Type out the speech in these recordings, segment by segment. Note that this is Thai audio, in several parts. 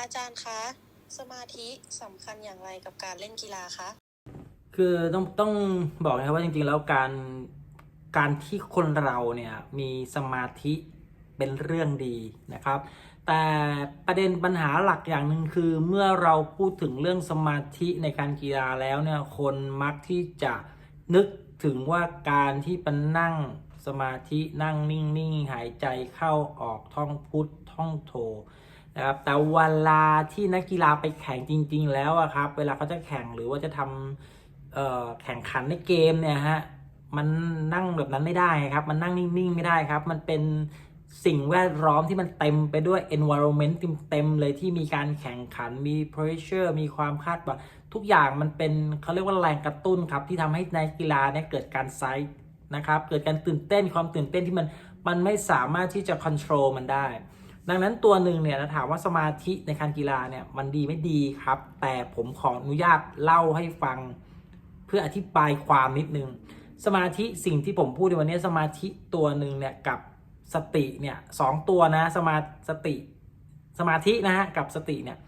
อาจารย์คะ สมาธิสำคัญอย่างไรกับการเล่นกีฬาคะ คือต้องต้องบอกนะครับว่าจริงๆแล้วการการที่คนเราเนี่ยมีสมาธิเป็นเรื่องดีนะครับ แต่ประเด็นปัญหาหลักอย่างหนึ่งคือเมื่อเราพูดถึงเรื่องสมาธิในการกีฬาแล้วเนี่ยคนมักที่จะนึกถึงว่าการที่เป็นนั่งสมาธินั่งนิ่งๆ หายใจเข้าออกท่องพุทธท่องโท นะครับแต่เวลาที่นักกีฬาไปแข่งจริง ๆ แล้วอะครับ เวลาเขาจะแข่งหรือว่าจะทำแข่งขันในเกมเนี่ยฮะมันนั่งแบบนั้นไม่ได้ครับ มันนั่งนิ่งๆ ไม่ได้ครับ มันเป็นสิ่งแวดล้อมที่มันเต็มไปด้วย environment เต็มๆเลยที่มีการแข่งขันมี pressure มีความคาดหวังทุกอย่างมันเป็นเขาเรียกว่าแรงกระตุ้นครับ ที่ทำให้นักกีฬาเนี่ยเกิดการไซต์นะครับ เกิดการตื่นเต้นความตื่นเต้นที่มันมันไม่สามารถที่จะ control มันได้ ดังนั้นตัวหนึ่งเนี่ยนะถามว่าสมาธิในการกีฬาเนี่ยมันดีไม่ดีครับ แต่ผมขออนุญาตเล่าให้ฟัง เพื่ออธิบายความนิดนึง สมาธิสิ่งที่ผมพูดในวันนี้สมาธิตัวหนึ่งเนี่ยกับสติเนี่ยสองตัวนะสมาสติ สมาธินะฮะกับสติเนี่ย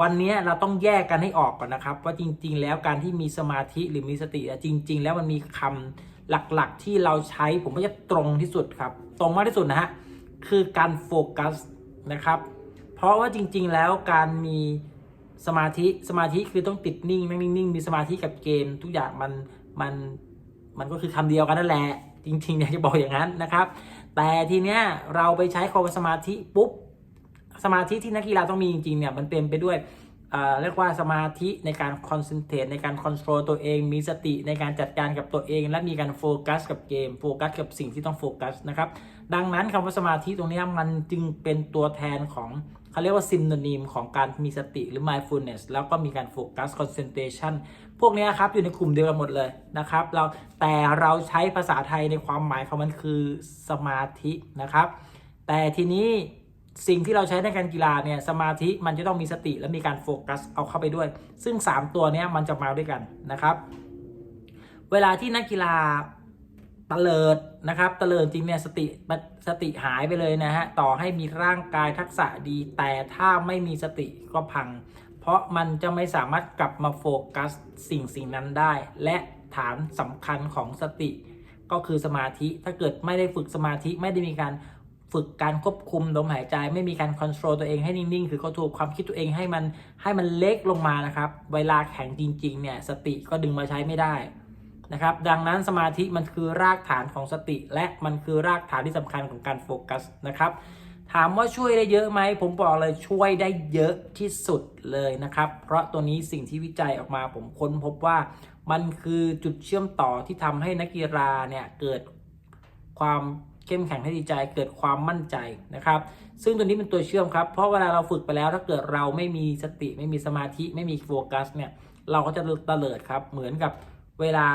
วันนี้เราต้องแยกกันให้ออกก่อนนะครับว่าจริง ๆ แล้วการที่มีสมาธิหรือมีสติจริง ๆ แล้วมันมีคำหลักๆ ที่เราใช้ผมก็จะตรงที่สุดครับ ตรงมากที่สุดนะฮะคือการโฟกัส นะครับ เพราะว่าจริง ๆ แล้วการมีสมาธิสมาธิคือต้องติดนิ่งนั่งนิ่งมีสมาธิกับเกมทุกอย่างมันมันมันก็คือคำเดียวกันนั่นแหละ จริงๆอยากจะบอกอย่างนั้นนะครับ แต่ทีเนี้ยเราไปใช้คำว่าสมาธิปุ๊บสมาธิที่นักกีฬาต้องมีจริงๆเนี่ยมันเต็มไปด้วย เรียกว่าสมาธิในการคอนเซนเทรตในการคอนโทรลตัวเอง มีสติในการจัดการกับตัวเอง และมีการโฟกัสกับเกมโฟกัสกับสิ่งที่ต้องโฟกัสนะครับดังนั้นคำว่าสมาธิตรงนี้มันจึงเป็นตัวแทนของเขาเรียกว่าซิมโนนิมของการมีสติหรือ mindfulness แล้วก็มีการโฟกัส concentration พวกนี้ครับอยู่ในกลุ่มเดียวกันหมดเลยนะครับ เราแต่เราใช้ภาษาไทยในความหมายของมันคือสมาธินะครับ แต่ทีนี้ สิ่งที่เราใช้ในการกีฬาเนี่ยสมาธิมันจะต้องมีสติและมีการโฟกัสเอาเข้าไปด้วย ซึ่ง 3 ตัวนี้มันจะมาด้วยกันนะครับ เวลาที่นักกีฬาตะเลิดนะครับตะเลิดจริงเนี่ยสติสติหายไปเลยนะฮะต่อให้มีร่างกายทักษะดี แต่ถ้าไม่มีสติก็พัง เพราะมันจะไม่สามารถกลับมาโฟกัสสิ่งสิ่งนั้นได้ และฐานสำคัญของสติ ก็คือสมาธิถ้าเกิดไม่ได้ฝึกสมาธิไม่ได้มีการ ฝึกการควบคุมลมหายใจ ไม่มีการคอนโทรลตัวเองให้นิ่งๆ คือเขาถูกความคิดตัวเองให้มันให้มันเล็กลงมานะครับ เวลาแข่งจริงๆ เนี่ย สติก็ดึงมาใช้ไม่ได้นะครับ ดังนั้นสมาธิมันคือรากฐานของสติ และมันคือรากฐานที่สำคัญของการโฟกัสนะครับ ถามว่าช่วยได้เยอะไหม ผมบอกเลยช่วยได้เยอะที่สุดเลยนะครับ เพราะตัวนี้สิ่งที่วิจัยออกมาผมค้นพบว่ามันคือจุดเชื่อมต่อที่ทำให้นักกีฬาเนี่ยเกิดความ เข้มแข็งให้ดีใจเกิดความมั่นใจนะครับ ซึ่งตัวนี้เป็นตัวเชื่อมครับ เพราะเวลาเราฝึกไปแล้วถ้าเกิดเราไม่มีสติไม่มีสมาธิไม่มีโฟกัสเนี่ยเราก็จะเลิดครับ เหมือนกับเวลา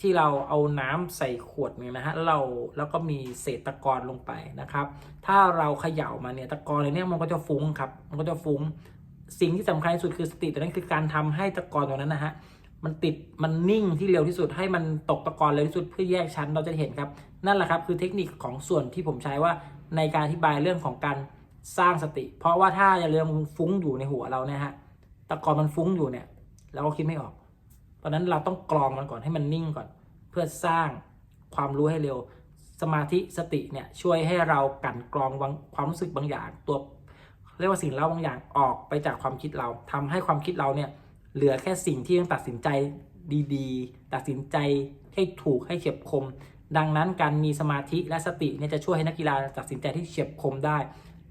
ที่เราเอาน้ำใส่ขวดเนี่ยนะฮะเราแล้วก็มีเศษตะกอนลงไปนะครับ ถ้าเราเขย่ามาเนี่ยตะกอนเนี่ยมันก็จะฟุ้งครับมันก็จะฟุ้ง สิ่งที่สำคัญที่สุดคือสติตัวนั้นคือการทำให้ตะกอนตัวนั้นนะฮะ มันติดมันนิ่งที่เร็วที่สุดให้มันตกตะกอนเร็วที่สุดเพื่อแยกชั้นเราจะเห็นครับ นั่นแหละครับคือเทคนิคของส่วนที่ผมใช้ว่าในการอธิบายเรื่องของการสร้างสติ เพราะว่าถ้าอย่าเรื่องฟุ้งอยู่ในหัวเราเนี่ยฮะตะกอนมันฟุ้งอยู่เนี่ยเราก็คิดไม่ออก เพราะนั้นเราต้องกรองมันก่อนให้มันนิ่งก่อน เพื่อสร้างความรู้ให้เร็ว สมาธิสติเนี่ยช่วยให้เรากันกรองบางความรู้สึกบางอย่างตัวเรียกว่าสิ่งเล่าบางอย่างออกไปจากความคิดเราทำให้ความคิดเราเนี่ย เหลือแค่สิ่งที่ต้องตัดสินใจดีๆ ตัดสินใจให้ถูกให้เฉียบคม ดังนั้นการมีสมาธิและสติเนี่ยจะช่วยให้นักกีฬาตัดสินใจที่เฉียบคมได้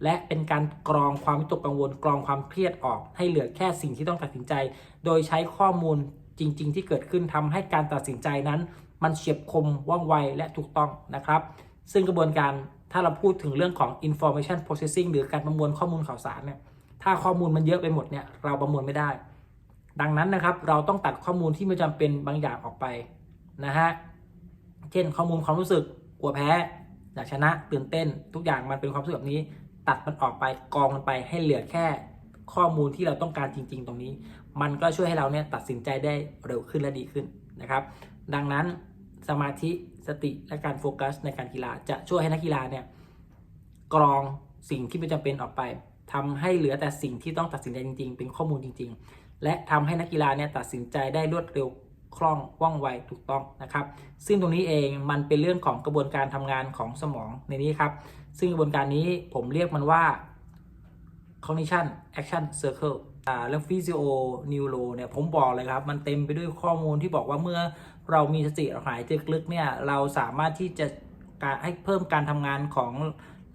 และเป็นการกรองความวิตกกังวลกรองความเครียดออก ให้เหลือแค่สิ่งที่ต้องตัดสินใจ โดยใช้ข้อมูลจริง ๆ ที่เกิดขึ้นทำให้การตัดสินใจนั้น มันเฉียบคมว่องไวและถูกต้องนะครับ ซึ่งกระบวนการถ้าเราพูดถึงเรื่องของ information processing หรือการประมวลข้อมูลข่าวสารเนี่ยถ้าข้อมูลมันเยอะไปหมดเนี่ยเราประมวลไม่ได้ ดังนั้นนะครับเราต้องตัดข้อมูลที่ไม่จำเป็นบางอย่างออกไปนะฮะเช่นข้อมูลความรู้สึกกลัวแพ้อยากชนะตื่นเต้น ทุกอย่างมันเป็นความรู้สึกแบบนี้ ตัดมันออกไปกองมันไปให้เหลือแค่ข้อมูลที่เราต้องการจริง ๆ ตรงนี้ มันก็ช่วยให้เราเนี่ยตัดสินใจได้เร็วขึ้นและดีขึ้นนะครับ ดังนั้นสมาธิสติและการโฟกัสในการกีฬาจะช่วยให้นักกีฬาเนี่ยกรองสิ่งที่ไม่จำเป็นออกไปทำให้เหลือแต่สิ่งที่ต้องตัดสินใจจริง ๆ เป็นข้อมูลจริง และทำให้นักกีฬาเนี่ยตัดสินใจได้รวดเร็วคล่องว่องไวถูกต้องนะครับ ซึ่งตรงนี้เองมันเป็นเรื่องของกระบวนการทำงานของสมองในนี้ครับ ซึ่งกระบวนการนี้ผมเรียกมันว่า cognition action circle อ่าแล้ว physio neuro เนี่ยผมบอกเลยครับ มันเต็มไปด้วยข้อมูลที่บอกว่าเมื่อเรามีสติหายใจลึกเนี่ยเราสามารถที่จะการให้เพิ่มการทำงานของ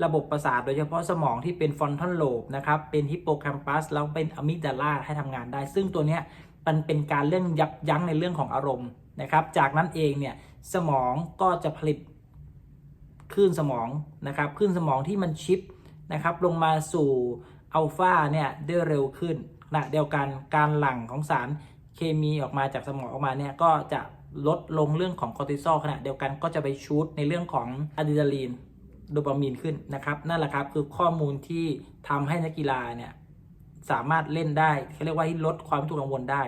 ระบบประสาทโดยเฉพาะสมองที่เป็นฟอนทัลโลบนะครับ เป็นฮิปโปแคมปัสแล้วเป็นอะมิกดาลาให้ทำงานได้ ซึ่งตัวเนี้ยมันเป็นการเรื่องยับยั้งในเรื่องของอารมณ์นะครับ จากนั้นเองเนี่ยสมองก็จะผลิตคลื่นสมองนะครับคลื่นสมองที่มันชิปนะครับลงมาสู่อัลฟาเนี่ยได้เร็วขึ้นขณะเดียวกันการหลั่งของสารเคมีออกมาจากสมองออกมาเนี่ยก็จะลดลงเรื่องของคอร์ติซอลขณะเดียวกันก็จะไปชูดในเรื่องของอะดรีนาลีน โดปามีนขึ้นนะครับ นั่นแหละครับคือข้อมูลที่ทำให้นักกีฬาเนี่ยสามารถเล่นได้เขาเรียกว่าให้ลดความวิตกกังวลได้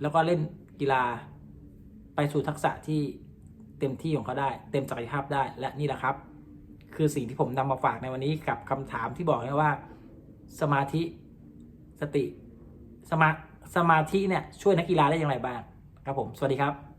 แล้วก็เล่นกีฬาไปสู่ทักษะที่เต็มที่ของเขาได้ เต็มศักยภาพได้และนี่แหละครับ คือสิ่งที่ผมนำมาฝากในวันนี้กับคำถามที่บอกไว้ว่า สมาธิสติสมาสมาธิเนี่ยช่วยนักกีฬาได้อย่างไรบ้างครับผม สวัสดีครับ